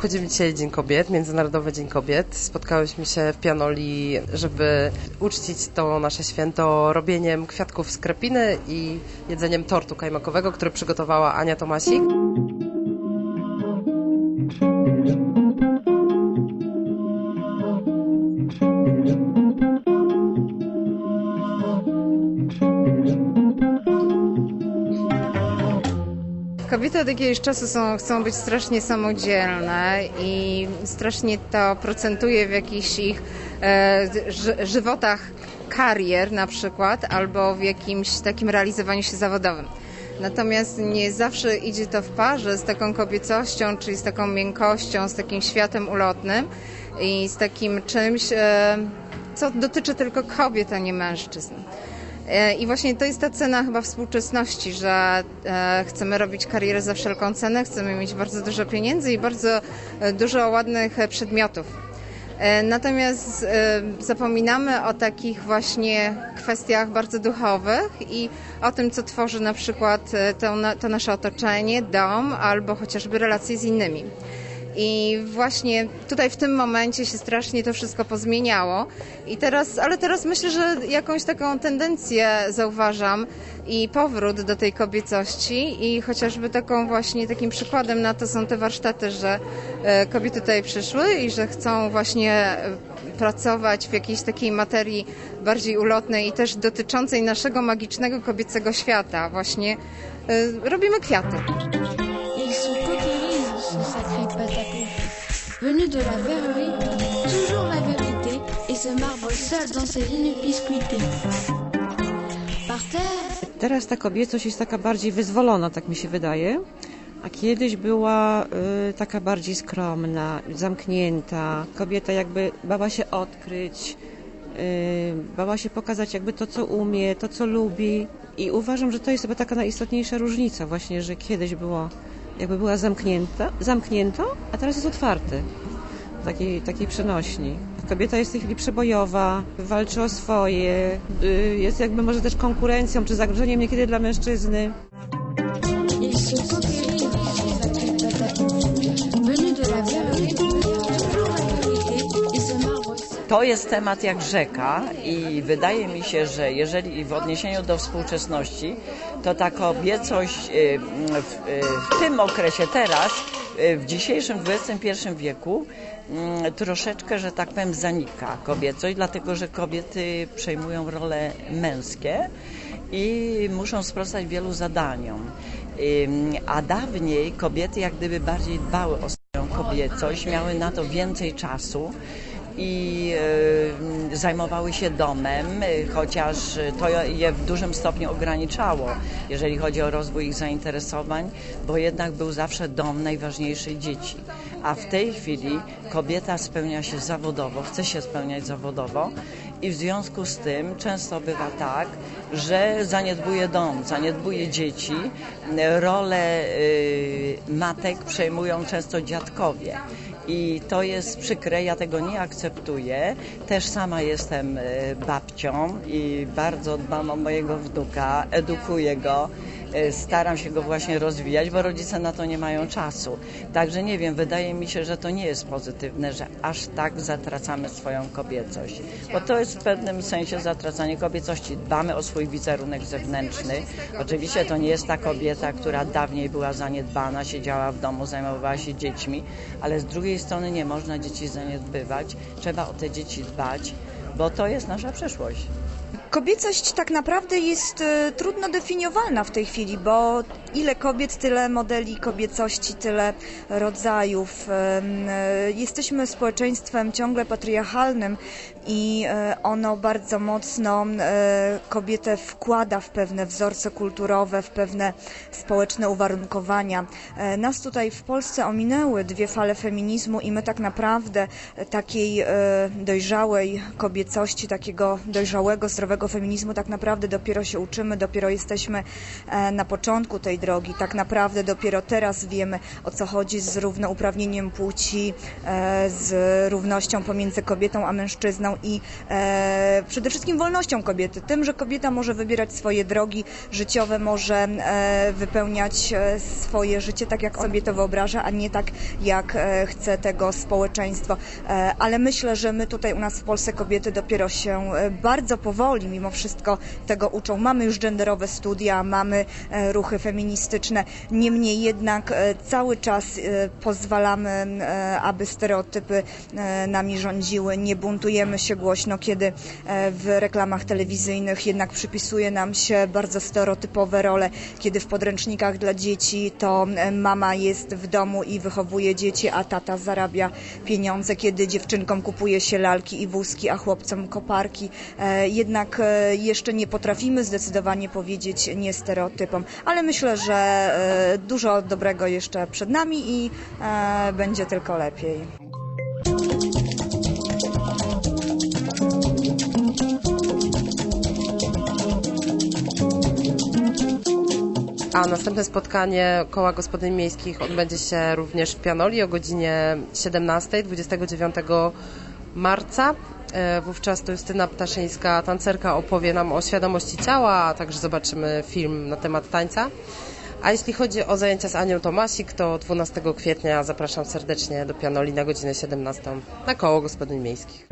Obchodzimy dzisiaj Dzień Kobiet, Międzynarodowy Dzień Kobiet. Spotkałyśmy się w Pianoli, żeby uczcić to nasze święto robieniem kwiatków z krepiny i jedzeniem tortu kajmakowego, który przygotowała Ania Tomasik. Kobiety od jakiegoś czasu są, chcą być strasznie samodzielne i strasznie to procentuje w jakichś ich e, ży, żywotach karier na przykład albo w jakimś takim realizowaniu się zawodowym. Natomiast nie zawsze idzie to w parze z taką kobiecością, czyli z taką miękkością, z takim światem ulotnym i z takim czymś, e, co dotyczy tylko kobiet, a nie mężczyzn. E, I właśnie to jest ta cena chyba współczesności, że e, chcemy robić karierę za wszelką cenę, chcemy mieć bardzo dużo pieniędzy i bardzo e, dużo ładnych przedmiotów. Natomiast zapominamy o takich właśnie kwestiach bardzo duchowych i o tym, co tworzy na przykład to, to nasze otoczenie, dom albo chociażby relacje z innymi. I właśnie tutaj w tym momencie się strasznie to wszystko pozmieniało. I teraz, ale teraz myślę, że jakąś taką tendencję zauważam i powrót do tej kobiecości i chociażby taką właśnie takim przykładem na to są te warsztaty, że e, kobiety tutaj przyszły i że chcą właśnie e, pracować w jakiejś takiej materii bardziej ulotnej i też dotyczącej naszego magicznego kobiecego świata. Właśnie e, robimy kwiaty. Venu de la verrerie, toujours la vérité, et ce marbre seul dans ses lignes biscuitées. Par terre. Teraz ta kobiecość jest taka bardziej wyzwolona, tak mi się wydaje. A kiedyś była y, taka bardziej skromna, zamknięta. Kobieta jakby bała się odkryć, y, bała się pokazać jakby to, co umie, to, co lubi. I uważam, że to jest chyba taka najistotniejsza różnica właśnie, że kiedyś było jakby była zamknięta, zamknięto, a teraz jest otwarty. Takiej, takiej przenośni. Kobieta jest w tej chwili przebojowa, walczy o swoje, y, jest jakby może też konkurencją czy zagrożeniem niekiedy dla mężczyzny. To jest temat jak rzeka i wydaje mi się, że jeżeli w odniesieniu do współczesności, to ta kobiecość y, w, y, w tym okresie teraz, y, w dzisiejszym XXI wieku, mm, troszeczkę, że tak powiem, zanika kobiecość, dlatego że kobiety przejmują role męskie i muszą sprostać wielu zadaniom. A dawniej kobiety jak gdyby bardziej dbały o swoją kobiecość, miały na to więcej czasu i e, zajmowały się domem, chociaż to je w dużym stopniu ograniczało, jeżeli chodzi o rozwój ich zainteresowań, bo jednak był zawsze dom najważniejszy dzieci. A w tej chwili kobieta spełnia się zawodowo, chce się spełniać zawodowo i w związku z tym często bywa tak, że zaniedbuje dom, zaniedbuje dzieci. Rolę y, matek przejmują często dziadkowie. I to jest przykre, ja tego nie akceptuję. Też sama jestem y, babcią i bardzo dbam o mojego wnuka, edukuję go staram się go właśnie rozwijać, bo rodzice na to nie mają czasu. Także nie wiem, wydaje mi się, że to nie jest pozytywne, że aż tak zatracamy swoją kobiecość. Bo to jest w pewnym sensie zatracanie kobiecości. Dbamy o swój wizerunek zewnętrzny. Oczywiście to nie jest ta kobieta, która dawniej była zaniedbana, siedziała w domu, zajmowała się dziećmi, ale z drugiej strony nie można dzieci zaniedbywać. Trzeba o te dzieci dbać, bo to jest nasza przyszłość. Kobiecość tak naprawdę jest e, trudno definiowalna w tej chwili, bo ile kobiet, tyle modeli kobiecości, tyle rodzajów. E, jesteśmy społeczeństwem ciągle patriarchalnym i e, ono bardzo mocno kobietę wkłada w pewne wzorce kulturowe, w pewne społeczne uwarunkowania. Nas tutaj w Polsce ominęły dwie fale feminizmu i my tak naprawdę takiej dojrzałej kobiecości, takiego dojrzałego, zdrowego tego feminizmu tak naprawdę dopiero się uczymy, dopiero jesteśmy e, na początku tej drogi. Tak naprawdę dopiero teraz wiemy o co chodzi z równouprawnieniem płci, e, z równością pomiędzy kobietą a mężczyzną i e, przede wszystkim wolnością kobiety. Tym, że kobieta może wybierać swoje drogi życiowe, może wypełniać swoje życie tak, jak sobie to wyobraża, a nie tak, jak chce tego społeczeństwo. Ale myślę, że my tutaj u nas w Polsce kobiety dopiero się bardzo powoli mimo wszystko tego uczą. Mamy już genderowe studia, mamy e, ruchy feministyczne, niemniej jednak e, cały czas e, pozwalamy, aby stereotypy nami rządziły. Nie buntujemy się głośno, kiedy w reklamach telewizyjnych jednak przypisuje nam się bardzo stereotypowe role, kiedy w podręcznikach dla dzieci to mama jest w domu i wychowuje dzieci, a tata zarabia pieniądze, kiedy dziewczynkom kupuje się lalki i wózki, a chłopcom koparki. Jednak e, jeszcze nie potrafimy zdecydowanie powiedzieć nie stereotypom, ale myślę, że e, dużo dobrego jeszcze przed nami i e, będzie tylko lepiej. A następne spotkanie Koła Gospodyń Miejskich odbędzie się również w Pianoli o godzinie 17, 29 marca. E, Wówczas to Justyna Ptaszyńska, tancerka, opowie nam o świadomości ciała, a także zobaczymy film na temat tańca. A jeśli chodzi o zajęcia z Anią Tomasik, to 12 kwietnia zapraszam serdecznie do Pianoli na godzinę 17 na Koło Gospodyń Miejskich.